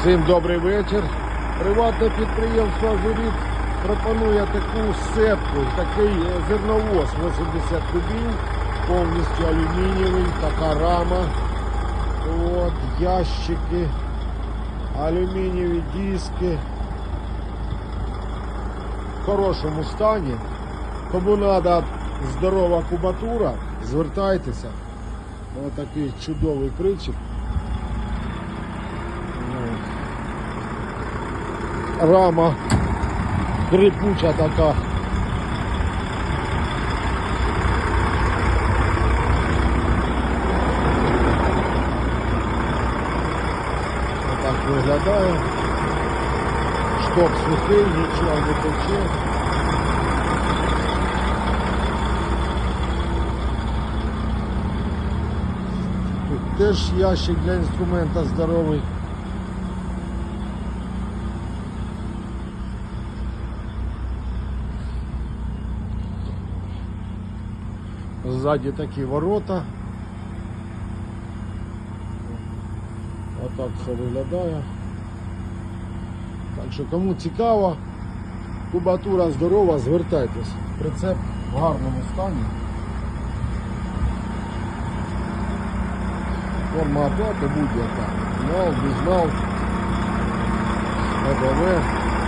Всім добрий вечір. Приватне підприємство Азуріт пропонує таку сетку, такий е, зерновоз 80 кубів, повністю алюмінієвий, така рама. От, ящики, алюмінієві диски. В хорошому стані. Кому треба здорова кубатура, звертайтеся. Ось такий чудовий причіп. Рама скрипуча така. Отак виглядає. Шток сухий, нічого не тече. Теж ящик для інструмента здоровий. Ззаді такі ворота. Отак все виглядає. Так що кому цікаво, кубатура здорова, звертайтесь. Прицеп в гарному стані. Форма оплати будь-яка. Нал, безнал, ВДВ.